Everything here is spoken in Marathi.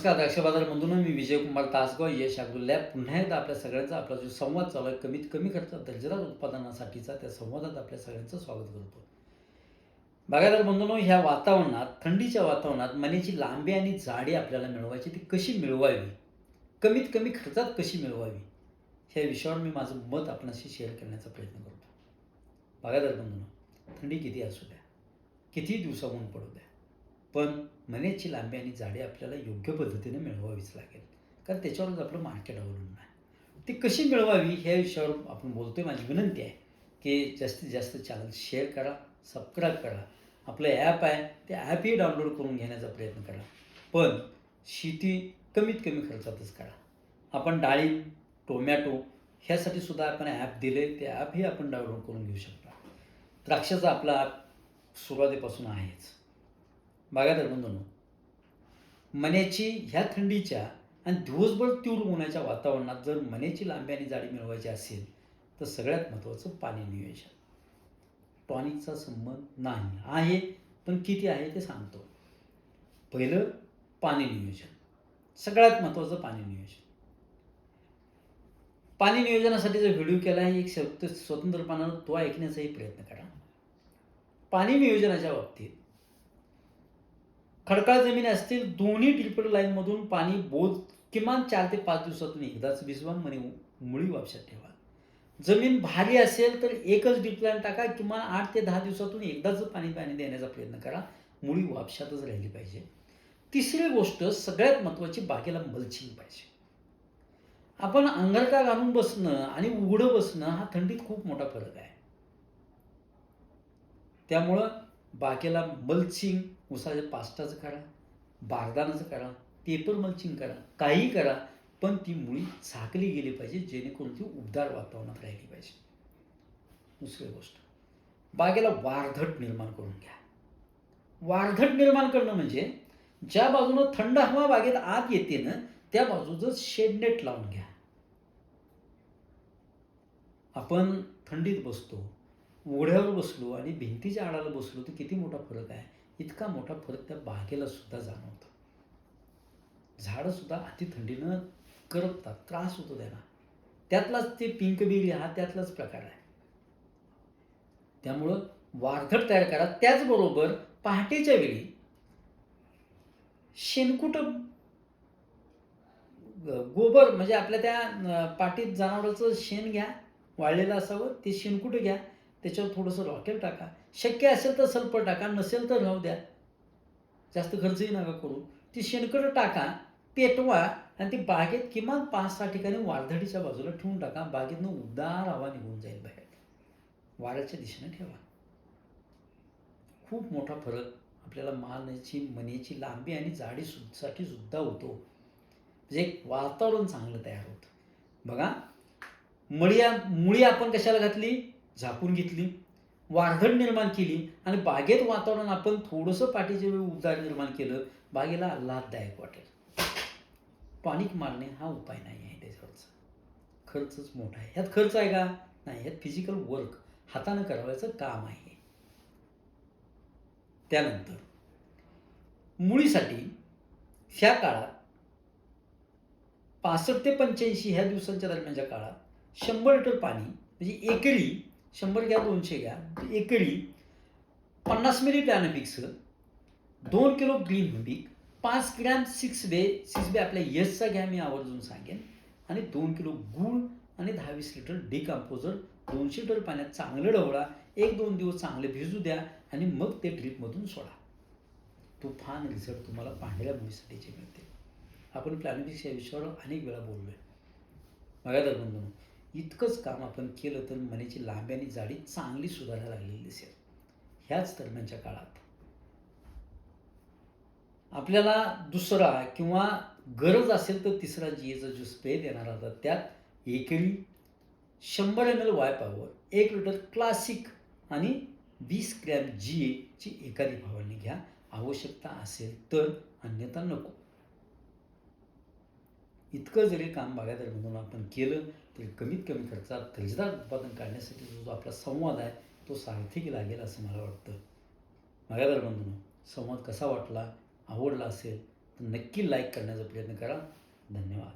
नमस्कार द्राक्ष बाजारमधून मी विजयकुमार तासगाव यश लॅब. पुन्हा एकदा आपल्या सगळ्यांचा आपला जो संवाद चालू आहे कमीत कमी खर्चात दर्जेदार उत्पादनासाठीचा त्या संवादात आपल्या सगळ्यांचं स्वागत करतो. बागायदार बंधूंनो ह्या वातावरणात थंडीच्या वातावरणात मनीची लांबी आणि जाडी आपल्याला मिळवायची ती कशी मिळवावी? कमीत कमी खर्चात कशी मिळवावी? ह्या विषयावर मी माझं मत आपणाशी शेअर करण्याचा प्रयत्न करतो. बागायदार बंधून थंडी किती असू द्या किती दिवसाहून पडू द्या पण मनेची लांबी आणि जाडी आपल्याला योग्य पद्धतीने मिळवावीच लागेल. कारण त्याच्यावरच आपलं मार्केट अवलंबून आहे. ती कशी मिळवावी ह्या विषयावर आपण बोलतोय माझी विनंती आहे की जास्तीत जास्त चॅनल शेअर करा सबस्क्राईब करा. आपलं ॲप आहे ते ॲपही डाउनलोड करून घेण्याचा प्रयत्न करा. पण शेती कमीत कमी खर्चातच करा. आपण डाळिंब टोमॅटो ह्यासाठी सुद्धा आपण ॲप दिले ते ॲपही आपण डाउनलोड करून घेऊ शकता. द्राक्षाचा आपला ॲप सुरुवातीपासून आहेच. बागायदार बंधूंनो मण्याची ह्या थंडीच्या आणि दिवसभर तीव्र उन्हाच्या वातावरणात जर मण्याची लांबी आणि जाडी मिळवायची असेल तर सगळ्यात महत्त्वाचं पाणी नियोजन. टॉनिकचा संबंध नाही आहे पण किती आहे ते सांगतो. पहिलं पाणी नियोजन. सगळ्यात महत्त्वाचं पाणी नियोजन. पाणी नियोजनासाठी जो व्हिडिओ केला आहे एक स्वत स्वतंत्रपणानं तो ऐकण्याचाही प्रयत्न करा. पाणी नियोजनाच्या बाबतीत खडकाळ जमीन असतील दोन्ही ड्रिपर लाईनमधून पाणी बोध किमान चार ते पाच दिवसातून एकदाच भिजवा म्हणे मुळी वापशात ठेवा. जमीन भारी असेल तर एकच डिपलाईन टाका किमान आठ ते दहा दिवसातून एकदाच पाणी पाणी देण्याचा प्रयत्न करा मुळी वापशातच राहिली पाहिजे. तिसरी गोष्ट सगळ्यात महत्त्वाची बागेला मल्चिंग पाहिजे. आपण अंगरका घालून बसणं आणि उघडं बसणं हा थंडीत खूप मोठा फरक आहे. त्यामुळं बागेला मल्चिंग उसाच्या पास्टाचं करा बारदानाचं करा पेपर मल्चिंग करा काही करा पण ती मुळी झाकली गेली पाहिजे जेणेकरून ती उबदार वातावरणात राहिली पाहिजे. दुसरी गोष्ट बागेला वारधट निर्माण करून घ्या. वारधट निर्माण करणं म्हणजे ज्या बाजूनं थंड हवा बागेत आत येते ना त्या बाजूचं शेडनेट लावून घ्या. आपण थंडीत बसतो ओढ्यावर बसलो आणि भिंतीच्या आडाला बसलो तर किती मोठा फरक आहे? इतका मोठा फरक त्या बागेला सुद्धा जाणवतो. झाडं सुद्धा अति थंडीनं करपतात त्रास होतो त्यांना. त्यातलाच ते पिंक बिरी हा त्यातलाच प्रकार आहे. त्यामुळं वारधट तयार करा. त्याचबरोबर पहाटेच्या वेळी शेणकुट गोबर म्हणजे आपल्या त्या पाटीत जनावराचं शेण घ्या वाळलेलं असावं ते शेणकुट घ्या. त्याच्यावर थोडंसं रॉकेल टाका. शक्य असेल तर सल्फर टाका नसेल तर राहू द्या. जास्त खर्चही नका करू. ती शेणकट टाका पेटवा आणि ती बागेत किमान पाच सहा ठिकाणी वारधडीच्या बाजूला ठेवून टाका. बागेतनं उदार हवा निघून जाईल बाहेर. वाऱ्याच्या दिशेने ठेवा. खूप मोठा फरक आपल्याला मानाची मनीची लांबी आणि जाडी साठी सुद्धा होतो. म्हणजे एक वातावरण चांगलं तयार होतं. बघा मळी मुळी आपण कशाला घातली? झाकून घेतली वारधड निर्माण केली आणि बागेत वातावरण आपण थोडंसं पाठीचे वेळी उबदार निर्माण केलं बागेला आल्हाददायक वाटेल. पाणी मारणे हा उपाय नाही आहे त्याच्यावरचा. खर्चच मोठा आहे. ह्यात खर्च आहे का? नाही ह्यात फिजिकल वर्क हातानं करावायचं काम आहे. त्यानंतर मुळीसाठी ह्या काळात पासष्ट ते पंच्याऐंशी ह्या दिवसांच्या दरम्यानच्या काळात शंभर लिटर पाणी म्हणजे एकरी शंभर घ्या दोनशे घ्या. एकरी पन्नास मिली पॅनपिक्स दोन किलो ग्रीन हुंडीक पाच ग्रॅम सिक्स बे सिक्स बे आपल्या यसचा घ्या मी आवर्जून सांगेन. आणि दोन किलो गूळ आणि दहा वीस लिटर डिकम्पोजर दोनशे लिटर पाण्यात चांगलं डवळा एक दोन दिवस चांगले भिजू द्या आणि मग ते ड्रीपमधून सोडा. तुफान रिझल्ट तुम्हाला पांढऱ्या मुळीसाठीचे मिळते आपण प्लॅनोपिक्स या विषयावर अनेक वेळा बोललो आहे बघा तर बंधू इतकंच काम आपण केलं तर मनीची लांबी आणि जाडी चांगली सुधारायला लागलेली दिसेल. ह्याच दरम्यानच्या काळात. आपल्याला दुसरा किंवा गरज असेल तर तिसरा जीएचा जो पेय देणार होता त्यात एकरी शंभर एम एल वाय पावर एक लिटर क्लासिक आणि वीस ग्रॅम जी एची एखादी फवारणी घ्या. आवश्यकता असेल तर अन्यथा नको. इतकं जरी काम बागायदारमधून आपण केलं ते कमीत कमी खर्चात दर्जेदार उत्पादन काढण्यासाठी जो जो आपला संवाद आहे तो सार्थकी लागेल असं मला वाटतं. बागायदार बंधून संवाद कसा वाटला आवडला असेल तर नक्की लाईक करण्याचा प्रयत्न करा. धन्यवाद.